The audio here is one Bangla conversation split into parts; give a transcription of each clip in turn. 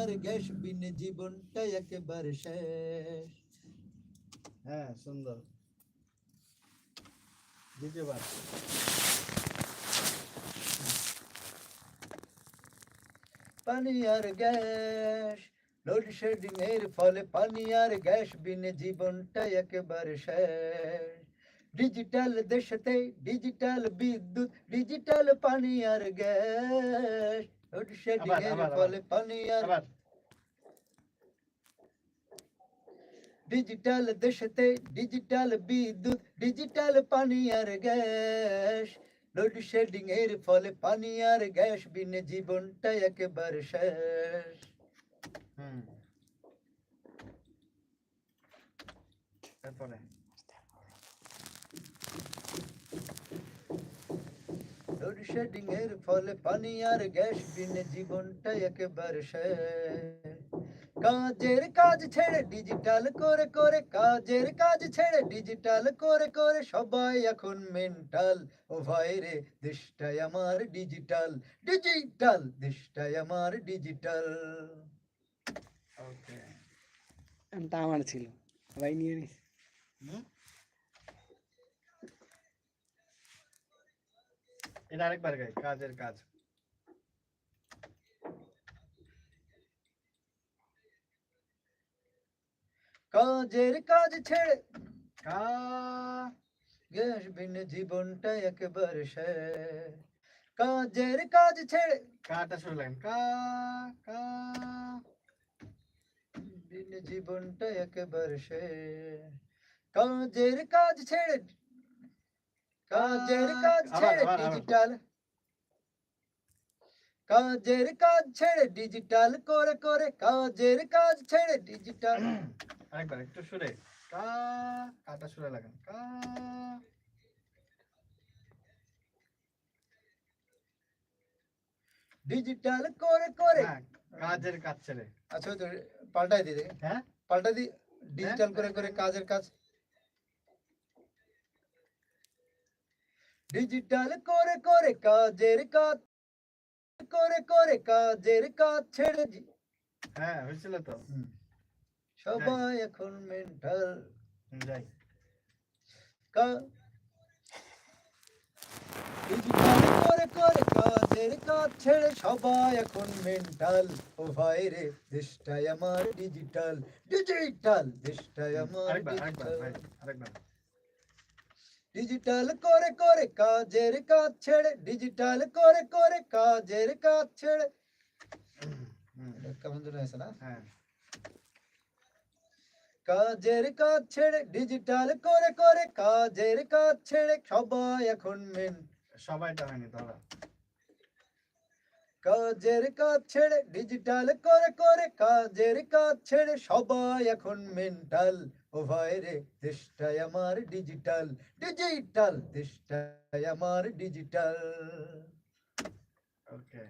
আর গ্যাস বিনে জীবনটা একেবারে শেষ। হ্যাঁ সুন্দর। দ্বিতীয়বার পানি আর গ্যাস লোডশেডিং এর ফলে পানি আর গ্যাস বিনে জীবনটা একেবারে শেষ। ডিজিটাল দেশেতে ডিজিটাল বিদ্যুৎ, ডিজিটাল পানি আর গ্যাস ডিজিটাল দেশেতে ডিজিটাল বিদ্যুৎ ডিজিটাল পানি আর গ্যাস লোডশেডিং এর ফলে পানি আর গ্যাস বিনে জীবনটা একেবারে শেষ হুম তারপরে লোডশেডিং এর ফলে পানি আর গ্যাস বিনে জীবনটা একেবারে শেষ। কাজের কাজ ছেড়ে ডিজিটাল করে করে কাজের কাজ ছেড়ে ডিজিটাল করে করে সবাই এখন মেন্টাল ও ভাইরে দেশটাই আমার ডিজিটাল ডিজিটাল দেশটাই আমার ডিজিটাল ওকে আমার ছিল। ভাই নিয়ে নিস। কাজের কাজ। কাজ ছেড়ে কা গ্যাস বিনে জীবনটা একেবারে শেষ কাজের কাজ ছেড়ে কাটা শুরু কা কা, বিনে জীবনটা একেবারে শেষ কাজের কাজ ছেড়ে কাজের কাজ ছেড়ে। ডিজিটাল কাজের কাজ ছেড়ে ডিজিটাল করে করে কাজের কাজ ছেড়ে ডিজিটাল আরেকবার একটু সুরে। কা কাটা সুরে লাগান। কা ডিজিটাল করে করে। হ্যাঁ, কাজের কাজ ছেড়ে আচ্ছা পাল্টাই দিয়ে হ্যাঁ? পাল্টা দি ডিজিটাল করে করে কাজের কাজ। ডিজিটাল করে করে কাজের কাজ করে করে কাজের কাজ ছেড়ে দি- হ্যাঁ হয়েছিল তো। সবাই এখন মেন্টাল যাই। ডিজিটাল করে করে কাজের কাজ ছেড়ে সবাই এখন মেন্টাল ও ভাই রে দেশটাই আমার ডিজিটাল ডিজিটাল দেশটাই আমার ডিজিটাল ডিজিটাল করে করে কাজের কাজ ছেড়ে ডিজিটাল করে করে কাজের কাজ ছেড়ে কেমন যেন হয়েছে না কাজের কাজ ছেড়ে ডিজিটাল করে করে কাজের কাজ ছেড়ে সবাই এখন মেন সবাইটা হয়নি ধরা কাজের কাজ ছেড়ে ডিজিটাল করে করে কাজের কাজ ছেড়ে সবাই এখন মেন্টাল ও ভাই রে দেশটাই আমার ডিজিটাল ডিজিটাল দেশটাই আমার ডিজিটাল ওকে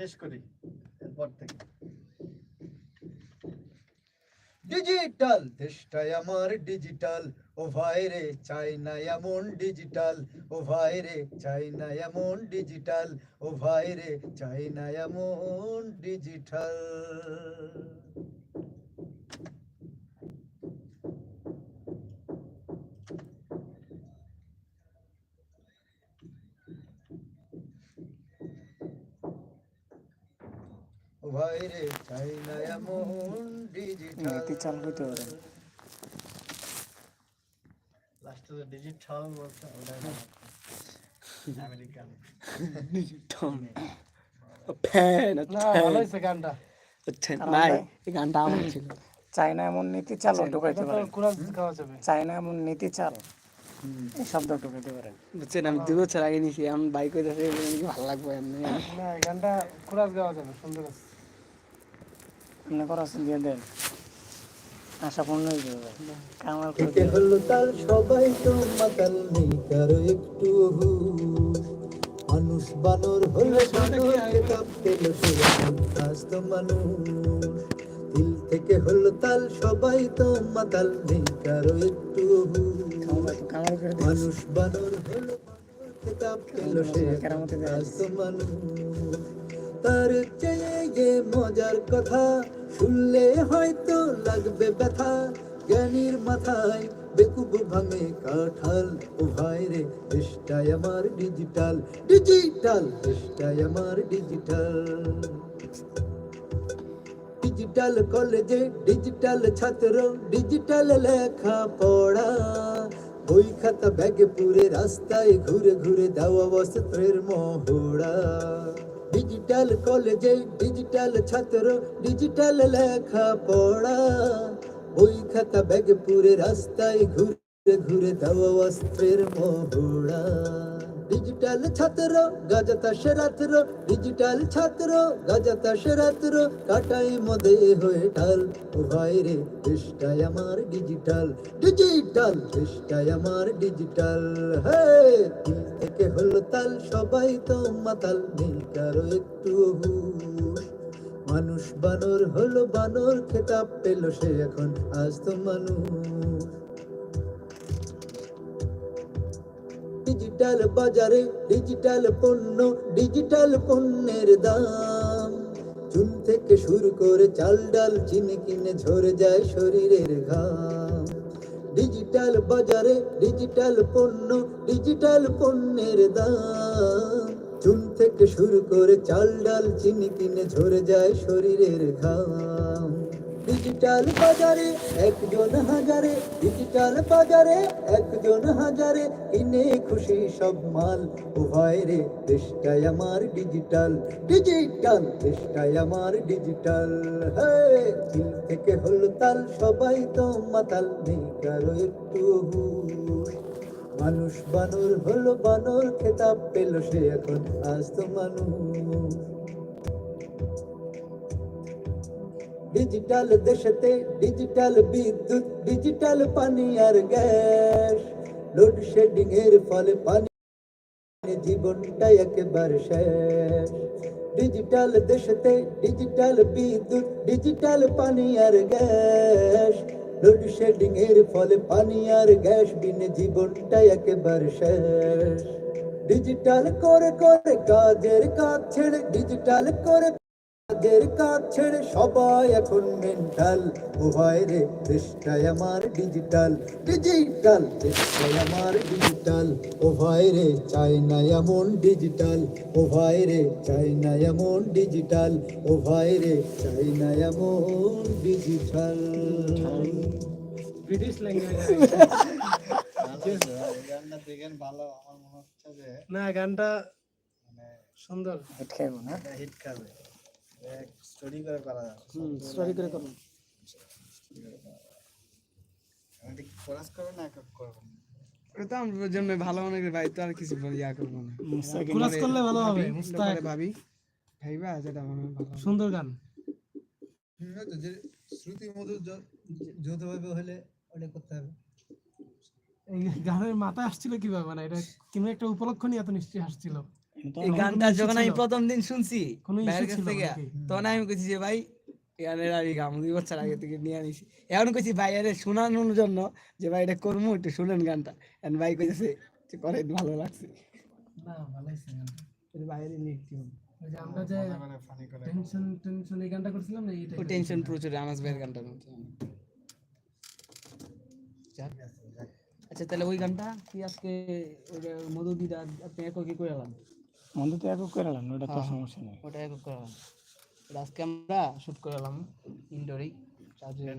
শেষ করি এরপর থেকে। ডিজিটাল দেশটাই আমার ডিজিটাল ও ভাই রে চাই না এমন ডিজিটাল ও ভাই রে চাই না এমন ডিজিটাল ও ভাই রে চাই না এমন ডিজিটাল ও রে চাই না এমন ডিজিটাল নীতি চাল হইতে পারে। লাস্টে যে ডিজিটাল বলছে ওটা আমেরিকান। ফ্যান না ভালো হয়েছে গানটা। ভাই এই গানটা আমার ছিল। চায়না এমন নীতি চালও ঢুকাইতে যাবে চায়না এমন নীতি চাল। এই শব্দ ঢুকাইতে পারেন বুঝছেন আমি দু বছর আগে নিছি এখন বাইক হইতেছে ভালো লাগবে এমনি। না এই গানটা কুরাজ গাওয়া যাবে সুন্দর আছে। আপনি করাছেন দিয়ে দেন। আশা পূর্ণ কামাল করে হলো তাল সবাই তো মাতাল নেই কারও একটু। মানুষ বানর হলো খেতাব পেল সে মানুষ দিল থেকে হলো তাল সবাই তো মাতাল নেই কারও একটু করে। মানুষ বানর হলো খেতাব পেল সে মানুষ। তার চেয়ে মজার কথা শুনলে হয়তো লাগবে ব্যথা। জ্ঞানীর মাথায় বেকুব ভাঙে কাঠাল। ও ভাই রে, দেশটাই আমার ডিজিটাল ডিজিটাল দেশটাই আমার ডিজিটাল ডিজিটাল কলেজে ডিজিটাল ছাত্র ডিজিটাল লেখা পড়া বই খাতা ব্যাগে পুরে রাস্তায় ঘুরে ঘুরে দেওয়া বস্ত্রের মহড়া। ডিজিটাল কলেজে ডিজিটাল ছাত্র ডিজিটাল লেখা পড়া বই খাতা ব্যাগ পুরে রাস্তায় ঘুরে ঘুরে দাও অস্ত্রের মহড়া। ডিজিটাল ছাত্র গাজাতা সেরাত্র ডিজিটাল ছাত্র গাজাতা সেরাত্র কাটাই মদে হয়ে ঢাল ভাই রে দেশটাই আমার ডিজিটাল ডিজিটাল দেশটাই আমার ডিজিটাল হে থেকে হলো তাল সবাই তো মাতাল নেই কারও একটু। মানুষ বানর হলো বানর খেতাব পেল সে এখন আজ তো মানুষ ডিজিটাল বাজারে ডিজিটাল পণ্য ডিজিটাল পণ্যের দাম। চুন থেকে শুরু করে চাল ডাল, চিনি কিনে ঝরে যায় শরীরের ঘাম। ডিজিটাল বাজারে ডিজিটাল পণ্য ডিজিটাল পণ্যের দাম। চুন থেকে শুরু করে চাল ডাল, চিনি কিনে ঝরে যায় শরীরের ঘাম। ডিজিটাল বাজারে একজন হাজারে ডিজিটাল বাজারে একজন হাজারে কিনে খুশি সব মাল ভাই রে দেশটাই আমার ডিজিটাল ডিজিটাল দেশটাই আমার ডিজিটাল দিল থেকে হলো তাল সবাই তো মাতাল নেই কারও একটু মানুষ বানর হলো বানর খেতাব পেল সে এখন আজ তো মানুষ ডিজিটাল দেশেতে ডিজিটাল বিদ্যুৎ ডিজিটাল পানি আর গ্যাস লোডশেডিং এর ফলে পানি জীবনটা একেবারে শেষ ডিজিটাল দেশেতে ডিজিটাল বিদ্যুৎ ডিজিটাল পানি আর গ্যাস লোডশেডিং এর ফলে পানি আর গ্যাস বিনে জীবনটা একেবারে শেষ ডিজিটাল করে করে কাজের কাজ ছেড়ে ডিজিটাল করে কাজের কাজ ছেড়ে সবাই এখন মেন্টাল ও ভাই রে দেশটাই আমার ডিজিটাল ডিজিটাল দেশটাই আমার ডিজিটাল ও ভাই রে চাই না এমন ডিজিটাল ও ভাই রে চাই না এমন ডিজিটাল ও ভাই রে চাই না এমন ডিজিটাল ব্রিটিশ ল্যাঙ্গুয়েজ গানটা দেখেন ভালো আমার মনে হচ্ছে যে না গানটা সুন্দর। হেড খাইবো না হিট খাবে। স্টোরি করে করা যাবে স্টোরি করে করুন আমি কোরাস করব না একক করব ওটা আমার জন্য ভালো মনে করি ভাই তো আর কিছু ইয়া করব না। কোরাস করলে ভালো হবে মুস্তাক ভাবি। ভাইবা যেটা মনে ভালো সুন্দর গান। শ্রুতি মধুর যৌথভাবে হলে অনেক করতে হবে। গানের মাথায় আসছিল কীভাবে? মানে এটা কোনো একটা উপলক্ষ নিয়ে এত নিশ্চয়ই আসছিল। এই গানটা যখন আমি প্রথম দিন শুনছি কোনো কাছ থেকে তখন আমি কইছি যে ভাই এই গানের আমি গাম দুই বছর আগে থেকে নিয়ে আনিছি। এখন কইছি ভাই আরে শোনানোর জন্য যে ভাই এটা করব একটু শুনেন গানটা। এখন ভাই কইছে যে করে ভালো লাগছে। না ভালো হয়েছে গানটা। বাইরে লিখতে হবে ওই যে আমরা যে ফানি করে টেনশন টেনশন এই গানটা করছিলাম না এইটা টেনশন প্রচুর আনাস ভাইয়ের গানটার আচ্ছা তাহলে ওই গানটা কি আজকে ওই মধু দিদা আপনি একক কি করে বন্ধু তো একক করে এলাম ওটা তো হ্যাঁ। সমস্যা নেই। ওটা একক করে ওটা আজকে আমরা শুট করে আলাম ইনডোরেই। চার্জ হয়ে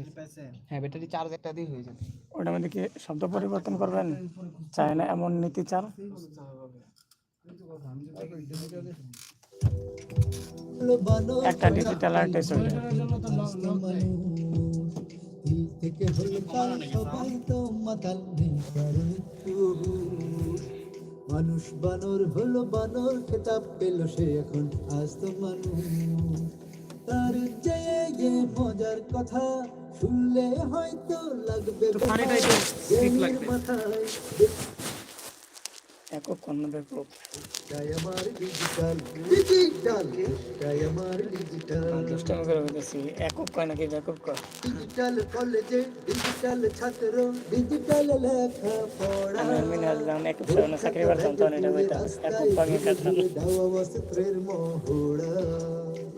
হ্যাঁ ব্যাটারি চার্জ একটা দিয়ে হয়ে যাবে। ওটার মধ্যে কি শব্দ পরিবর্তন করবেন? চায় না এমন নীতি চাল? একটা ডিজিটাল আর্টিস্ট হয়ে থেকে হলো সবাই তো মাতাল নেই। মানুষ বানর হলো বানর খেতাব পেল সে এখন আজ তো মানুষ তার চেয়ে যে মজার কথা শুনলে হয়তো লাগবে। মাথায় একক কর্ণ ব্যাপক গায় আমার ডিজিটাল ডিজিটাল গায় আমার ডিজিটাল দুষ্টামি করে বলতেছি একক কয় নাকি ব্যাপক কয়? ডিজিটাল কলেজে ডিজিটাল ছাত্র ডিজিটাল লেখা পড়া আমি এমনি আসলাম একক সামনে চাকরি করতাম তখন এটা বলতাম একক পাখি কাটতাম বস্ত্রের মহড়া।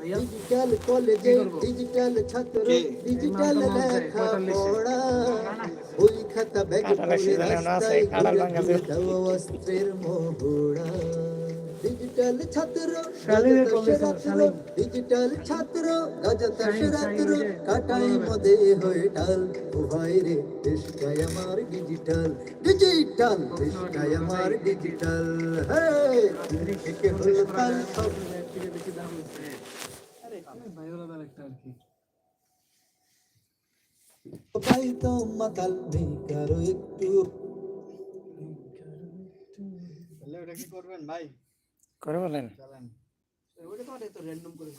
ডিজিটাল কলেজে ডিজিটাল ছাত্র ডিজিটাল লেখা পড়া। ওই খাতা ব্যাগ এখনও আছে, কাঁঠাল বস্ত্রের মহড়া ডিজিটাল ছাত্র। ডিজিটাল ছাত্র যে- কাটাই মদে হয়ে ডাল ভাই রে দেশটাই আমার ডিজিটাল ডিজিটাল দেশটাই আমার ডিজিটাল হে হলো তাল সব ভাইওরা একটা আর কি ভাই তো মাতাল নেই কারও একটু তাহলে ওটা কি করবেন? ভাই? করে বলেন। ওটা তো র্যান্ডম করে